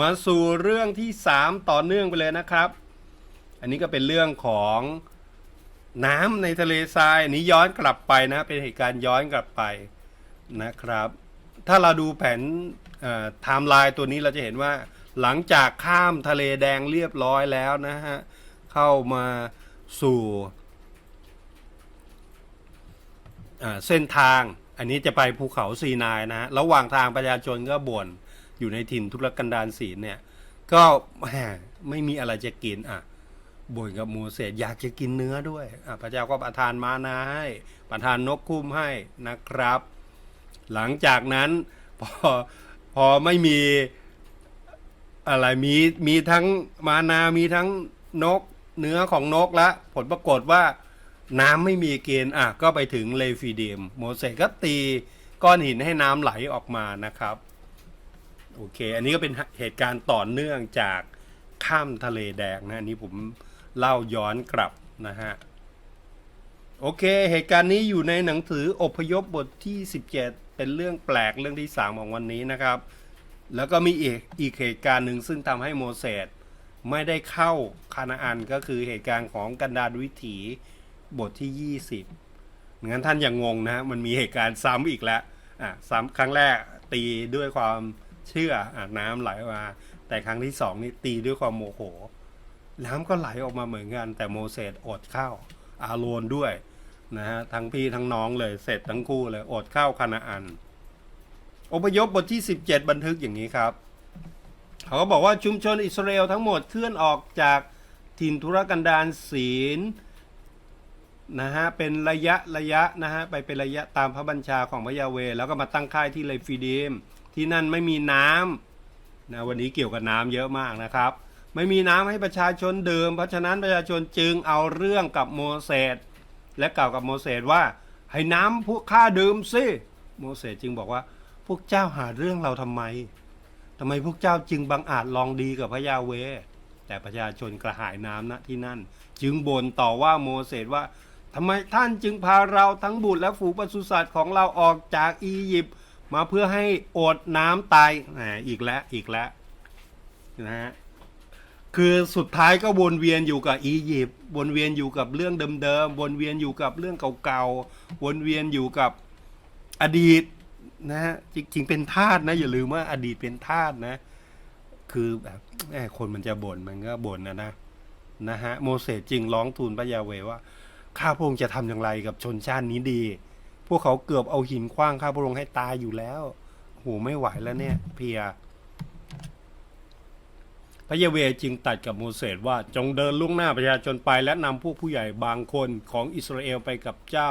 มาสู่เรื่องที่ 3 ต่อเนื่องไปเลยนะครับ อันนี้ก็เป็นเรื่องของน้ำในทะเลทรายอันนี้ย้อนกลับไปนะ เป็นเหตุการณ์ย้อนกลับไปนะครับ ถ้าเราดูแผนไทม์ไลน์ตัวนี้เราจะเห็นว่าหลังจากข้ามทะเลแดงเรียบร้อยแล้วนะฮะ เข้ามาสู่เส้นทางอันนี้จะไปภูเขาซีนายนะฮะ ระหว่างทางประชาชนก็บ่น อยู่ในถิ่นทุรกันดารศีลเนี่ย ก็แหมไม่มีอะไรจะกินอะบ่นกับโมเสสอยากจะกินเนื้อด้วยอะพระเจ้าก็ประทานมานาให้ ประทานนกคุ้มให้นะครับ หลังจากนั้นพอพอไม่มีอะไรมีมีทั้งมานามีทั้งนกเนื้อของนกแล้วผลปรากฏว่าน้ำไม่มีเกณฑ์อะก็ไปถึงเลฟิเดียมโมเสสก็ตีก้อนหินให้น้ำไหลออกมานะครับ โอเค อันนี้ก็เป็นเหตุการณ์ต่อเนื่องจากข้ามทะเลแดงนะอันนี้ผมเล่าย้อนกลับนะฮะ โอเค เหตุการณ์นี้อยู่ในหนังสืออพยพบทที่ 17 เป็นเรื่องแปลกเรื่องที่ 3 ของวันนี้นะครับ แล้วก็มีอีกอีกเหตุการณ์หนึ่งซึ่งทำให้โมเสสไม่ได้เข้าคานาอันก็คือเหตุการณ์ของกันดารวิถีบทที่ 20งั้นท่านอย่างงงนะ มันมีเหตุการณ์ซ้ำอีกแล้วอะซ้ำครั้งแรกตีด้วยความ เชื่ออะน้ำไหลมา แต่ครั้งที่สองนี่ตีด้วยความโมโห น้ำก็ไหลออกมาเหมือนกัน แต่โมเสสอดข้าวอาโรนด้วยนะฮะทั้งพี่ทั้งน้องเลยเสร็จทั้งคู่เลยอดข้าวคานาอัน อพยพบทที่ 17 บันทึกอย่างนี้ครับ เขาก็บอกว่าชุมชนอิสราเอลทั้งหมดเคลื่อนออกจากถิ่นทุรกันดารศีลนะฮะเป็นระยะระยะนะฮะไปเป็นระยะตามพระบัญชาของพระยาเว แล้วก็มาตั้งค่ายที่เลฟิดีม ที่นั่นไม่มีน้ำนะวันนี้เกี่ยวกับน้ำเยอะมากนะครับ ไม่มีน้ำให้ประชาชนดื่มเพราะฉะนั้นประชาชนจึงเอาเรื่องกับโมเสสและกล่าวกับโมเสสว่า ให้น้ำพวกข้าดื่มสิโมเสสจึงบอกว่าพวกเจ้าหาเรื่องเราทำไมทำไมพวกเจ้าจึงบังอาจลองดีกับพระยาเว แต่ประชาชนกระหายน้ำณที่นั่น จึงบ่นต่อว่าโมเสสว่าทำไมท่านจึงพาเราทั้งบุตรและฝูงปศุสัตว์ของเราออกจากอียิปต์ มาเพื่อให้อดน้ำตายอีกแล้วอีกแล้วนะฮะคือสุดท้ายก็วนเวียนอยู่กับอียิปต์วนเวียนอยู่กับเรื่องเดิมๆวนเวียนอยู่กับเรื่องเก่าๆวนเวียนอยู่กับอดีตนะฮะจริงๆเป็นทาสนะอย่าลืมว่าอดีตเป็นทาสนะ คือแบบคนมันจะบ่นมันก็บ่นนะนะนะฮะโมเสสจึงร้องทูลพระยาเวว่าข้าพระองค์จะทำอย่างไรกับชนชาตินี้ดี พวกเขาเกือบเอาหินคว้างข้าพระองค์ให้ตายอยู่แล้วโหไม่ไหวแล้วเนี่ย เพีย พระเยเวจึงตัดกับโมเสสว่าจงเดินล่วงหน้าประชาชนไปและนำพวกผู้ใหญ่บางคนของอิสราเอลไปกับเจ้า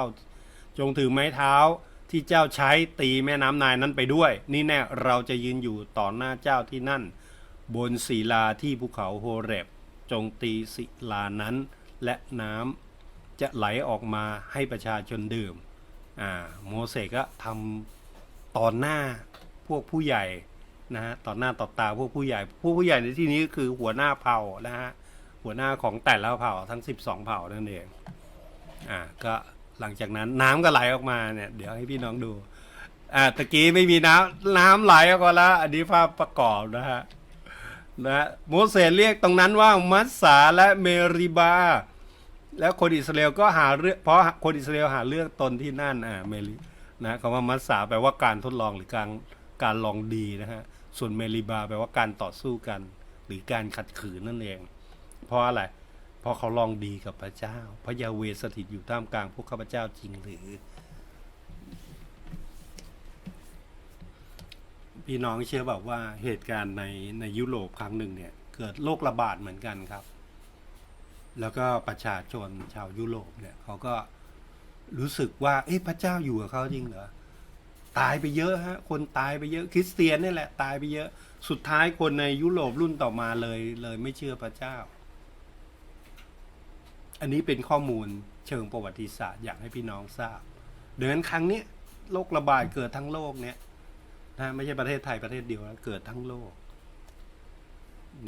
จงถือไม้เท้าที่เจ้าใช้ตีแม่น้ำนายนั้นไปด้วย นี่แน่เราจะยืนอยู่ต่อหน้าเจ้าที่นั่น บนศิลาที่ภูเขาโฮเรบ จงตีศิลานั้นและน้ำจะไหลออกมาให้ประชาชนดื่ม อ่าโมเสสก็ทำต่อหน้าพวกผู้ใหญ่นะฮะต่อหน้าต่อตาพวกผู้ใหญ่ ผู้ผู้ใหญ่ในที่นี้คือหัวหน้าเผ่านะฮะหัวหน้าของแต่ละเผ่าทั้ง 12 เผ่านั่นเองอ่าก็หลังจากนั้นน้ำก็ไหลออกมาเนี่ยเดี๋ยวให้พี่น้องดูอ่าตะกี้ไม่มีน้ำน้ำไหลออกมาแล้วอันนี้ภาพประกอบนะฮะนะโมเสสเรียกตรงนั้นว่ามัสสาและเมริบา แล้วคนอิสราเอลก็หาเรื่องเพราะคนอิสราเอลหาเรื่องตนที่นั่นอ่าเมรินะคำว่ามัสสาแปลว่าการทดลองหรือการการลองดีนะฮะส่วนเมริบาแปลว่าการต่อสู้กัน หรือการขัดขืนนั่นเอง เพราะอะไรเพราะเขาลองดีกับพระเจ้า พระยาเวสถิตอยู่ท่ามกลางพวกข้าพเจ้าจริงหรือ พี่น้องเชื่อแบบว่าเหตุการณ์ในในยุโรปครั้งหนึ่งเนี่ย เกิดโรคระบาดเหมือนกันครับ แล้วก็ประชาชนชาวยุโรปเนี่ยเขาก็รู้สึกว่า เอ๊ะพระเจ้าอยู่กับเขาจริงเหรอตายไปเยอะฮะ คนตายไปเยอะ คริสเตียนนี่แหละตายไปเยอะ สุดท้ายคนในยุโรปรุ่นต่อมาเลยเลยไม่เชื่อพระเจ้า อันนี้เป็นข้อมูลเชิงประวัติศาสตร์อยากให้พี่น้องทราบเดังนั้ครั้งนี้โรคระบาดเกิดทั้งโลกเนี่ยนะไม่ใช่ประเทศไทยประเทศเดียวแล้วเกิดทั้งโลก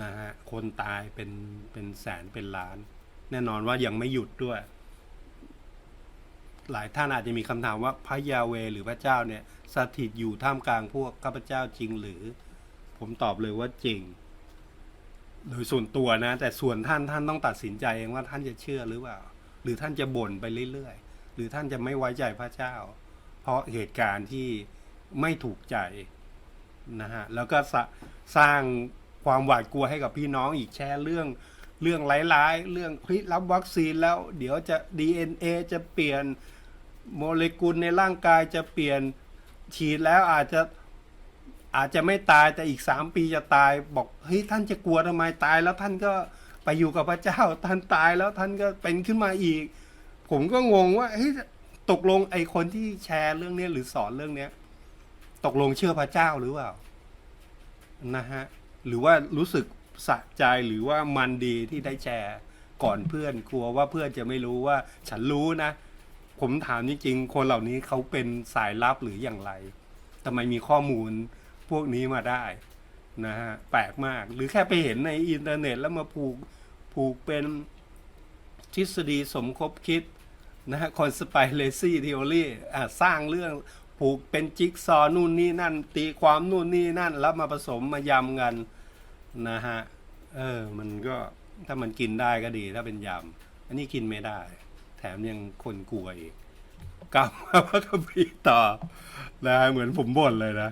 นะฮะคนตายเป็นเป็นแสนเป็นล้าน แน่นอนว่ายังไม่หยุดด้วย หลายท่านอาจจะมีคำถามว่าพระยาเวหรือพระเจ้าเนี่ยสถิตอยู่ท่ามกลางพวกข้าพเจ้าจริงหรือ ผมตอบเลยว่าจริง โดยส่วนตัวนะ แต่ส่วนท่านท่านต้องตัดสินใจเองว่าท่านจะเชื่อหรือเปล่า หรือท่านจะบ่นไปเรื่อยๆ หรือท่านจะไม่ไว้ใจพระเจ้า เพราะเหตุการณ์ที่ไม่ถูกใจนะฮะแล้วก็สร้างความหวาดกลัวให้กับพี่น้องอีกแชร์เรื่อง เรื่องร้ายๆ เรื่องเฮ้ยรับวัคซีนแล้ว เดี๋ยวจะ DNA จะเปลี่ยนโมเลกุลในร่างกายจะเปลี่ยนฉีดแล้วอาจจะอาจจะไม่ตายแต่อีกสามปีจะตายบอกเฮ้ยท่านจะกลัวทำไมตายแล้วท่านก็ไปอยู่กับพระเจ้าท่านตายแล้วท่านก็เป็นขึ้นมาอีก ผมก็งงว่าเฮ้ยตกลงไอคนที่แชร์เรื่องนี้หรือสอนเรื่องเนี้ย ตกลงเชื่อพระเจ้าหรือเปล่านะฮะหรือว่ารู้สึก สะใจหรือว่ามันดีที่ได้แชร์ก่อนเพื่อนกลัวว่าเพื่อนจะไม่รู้ว่าฉันรู้นะ ผมถามจริงๆคนเหล่านี้เขาเป็นสายลับหรืออย่างไรทำไมมีข้อมูลพวกนี้มาได้นะฮะแปลกมากหรือแค่ไปเห็นในอินเทอร์เน็ตแล้วมาผูกผูกเป็นทฤษฎีสมคบคิดนะฮะ conspiracy theory อะสร้างเรื่องผูกเป็นจิ๊กซอว์นู่นนี่นั่น ตีความนู่นนี่นั่น แล้วมาผสมมายำกัน นะฮะ เออ มันก็ถ้ามันกินได้ก็ดี ถ้าเป็นยำ อันนี้กินไม่ได้ แถมยังคนกลัวอีกกลับมาพระคัมภีร์ต่อนะเหมือนผมบ่นเลยนะ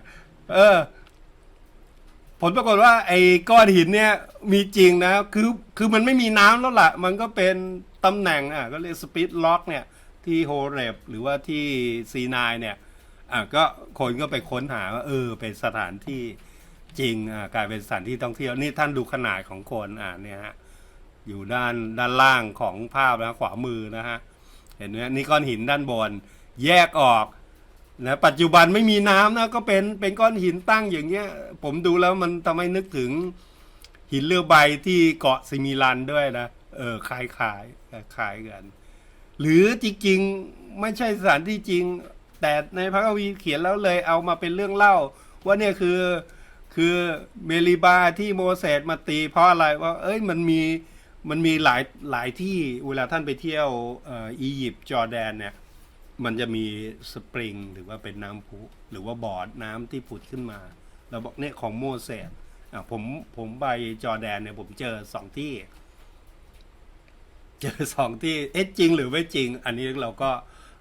เออ ผลปรากฏว่า ไอ้ก้อนหินเนี่ย มีจริงนะ คือคือมันไม่มีน้ำแล้วล่ะ มันก็เป็นตำแหน่งอะ ก็เรียกสปีดล็อกเนี่ย ที่โฮเรบหรือว่าที่ซีนายเนี่ย อะก็คนก็ไปค้นหาว่าเออ เป็นสถานที่ จริงอะกลายเป็นสถานที่ท่องเที่ยวนี่ท่านดูขนาดของคนอะเนี่ยฮะอยู่ด้านด้านล่างของภาพนะขวามือนะฮะเห็นไหมนี่ก้อนหินด้านบน แยกออกนะปัจจุบันไม่มีน้ำนะก็เป็นเป็นก้อนหินตั้งอย่างเงี้ย ผมดูแล้วมันทำให้นึกถึงหินเรือใบที่เกาะซิมิลันด้วยนะเออคล้ายคล้ายคล้ายกัน หรือจริงๆไม่ใช่สถานที่จริง แต่ในพระคัมภีเขียนแล้วเลยเอามาเป็นเรื่องเล่า ว่าเนี่ยคือ คือเมริบาที่โมเสสมาตีเพราะอะไรว่าเอ้ยมันมีมันมีหลายหลายที่เวลาท่านไปเที่ยวอียิปต์จอร์แดนเนี่ยมันจะมีสปริงหรือว่าเป็นน้ำพุหรือว่าบ่อน้ำที่ผุดขึ้นมาเราบอกเนี่ยของโมเสสอะผมผมไปจอร์แดนเนี่ยผมเจอสองที่ เจอสองที่เอ๊ะจริงหรือไม่จริง อันนี้เราก็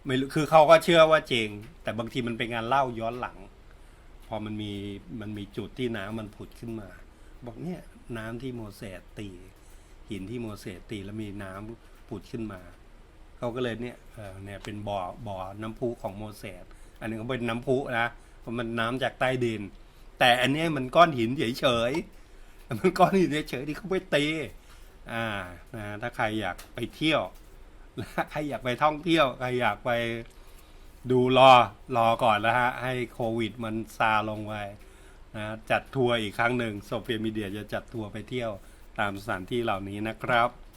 ไม่รู้คือเขาก็เชื่อว่าจริง แต่บางทีมันเป็นงานเล่าย้อนหลัง พอมันมีมันมีจุดที่น้ำมันผุดขึ้นมา บอกเนี่ยน้ำที่โมเสสตี หินที่โมเสสตีแล้วมีน้ำผุดขึ้นมาเขาก็เลยเนี่ยเออเนี่ยเป็นบ่อบ่อน้ำพุของโมเสสอันนึงก็เป็นน้ำพุนะเพราะมันน้ำจากใต้ดิน แต่อันเนี้ยมันก้อนหินเฉยๆมันก้อนหินเฉยๆที่เขาไปตีอ่านะถ้าใครอยากไปเที่ยวใครอยากไปท่องเที่ยวใครอยากไป ดูรอรอก่อนนะฮะ ให้โควิดมันซาลงไว้นะจัดทัวร์อีกครั้งหนึ่งโซเฟียมีเดียจะจัดทัวร์ไปเที่ยวตามสถานที่เหล่านี้นะครับ